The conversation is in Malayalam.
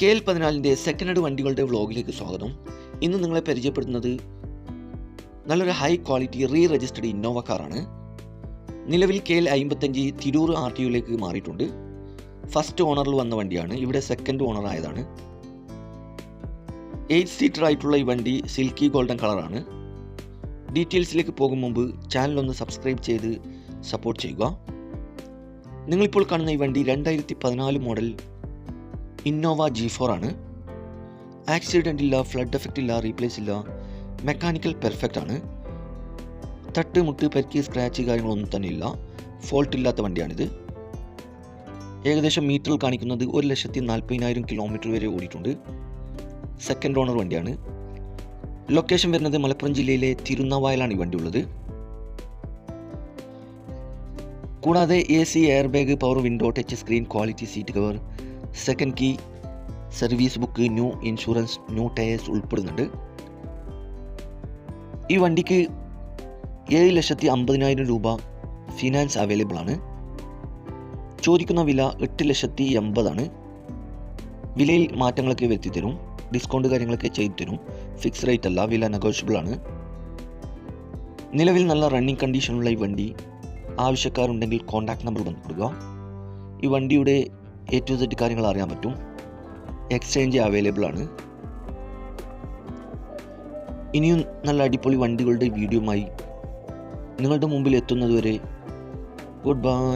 കെ എൽ പതിനാലിന്റെ സെക്കൻഡ് ഹെഡ് വണ്ടികളുടെ വ്ളോഗിലേക്ക് സ്വാഗതം. ഇന്ന് നിങ്ങളെ പരിചയപ്പെടുത്തുന്നത് നല്ലൊരു high quality re registered Innova കാറാണ് നിലവിൽ കെ എൽ അമ്പത്തഞ്ച് തിരൂർ ആർ ടി യുയിലേക്ക് മാറിയിട്ടുണ്ട്. ഫസ്റ്റ് ഓണറിൽ വന്ന വണ്ടിയാണ്. ഇവിടെ സെക്കൻഡ് ഓണർ ആയതാണ്. എയ്റ്റ് സീറ്റർ ആയിട്ടുള്ള ഈ വണ്ടി സിൽക്കി ഗോൾഡൻ കളറാണ് ഡീറ്റെയിൽസിലേക്ക് പോകും മുമ്പ് ചാനൽ ഒന്ന് സബ്സ്ക്രൈബ് ചെയ്ത് സപ്പോർട്ട് ചെയ്യുക. നിങ്ങളിപ്പോൾ കാണുന്ന ഈ വണ്ടി രണ്ടായിരത്തി പതിനാല് മോഡൽ ഇന്നോവ ജി ഫോർ ആണ്. ആക്സിഡന്റ് ഇല്ല ഫ്ലഡ് എഫക്റ്റ് ഇല്ല റീപ്ലേസ് ഇല്ല മെക്കാനിക്കൽ പെർഫെക്റ്റ് ആണ്. തട്ട് മുട്ട് പരിക്ക് സ്ക്രാച്ച് കാര്യങ്ങളൊന്നും തന്നെ ഇല്ല. ഫോൾട്ട് ഇല്ലാത്ത വണ്ടിയാണിത്. ഏകദേശം മീറ്ററിൽ കാണിക്കുന്നത് ഒരു ലക്ഷത്തി നാൽപ്പതിനായിരം കിലോമീറ്റർ വരെ ഓടിയിട്ടുണ്ട്. സെക്കൻഡ് ഓണർ വണ്ടിയാണ്. ലൊക്കേഷൻ വരുന്നത് മലപ്പുറം ജില്ലയിലെ തിരുനാവായലാണ് ഈ വണ്ടി ഉള്ളത് കൂടാതെ A C air bag power window touch screen quality seat cover second key service book new insurance new tyres ഉൾപ്പെടുന്നുണ്ട്. ഈ വണ്ടിക്ക് ഏഴ് ലക്ഷത്തി അമ്പതിനായിരം രൂപ ഫിനാൻസ് അവൈലബിൾ ആണ്. ചോദിക്കുന്ന വില എട്ട് ലക്ഷത്തി എൺപതാണ്. വിലയിൽ മാറ്റങ്ങളൊക്കെ വരുത്തി തരും. ഡിസ്കൗണ്ട് കാര്യങ്ങളൊക്കെ ചെയ്തു തരും. ഫിക്സ് റേറ്റ് അല്ല വില നെഗോഷ്യബിൾ ആണ്. നിലവിൽ നല്ല റണ്ണിങ് കണ്ടീഷനുള്ള ഈ വണ്ടി ആവശ്യക്കാരുണ്ടെങ്കിൽ കോൺടാക്ട് നമ്പർ ബന്ധപ്പെടുക. ഈ വണ്ടിയുടെ എ ടു സെറ്റ് കാര്യങ്ങൾ അറിയാൻ പറ്റും. എക്സ്ചേഞ്ച് അവൈലബിൾ ആണ്. ഇനിയും നല്ല അടിപൊളി വണ്ടികളുടെ വീഡിയോയുമായി നിങ്ങളുടെ മുമ്പിൽ എത്തുന്നതുവരെ ഗുഡ് ബൈ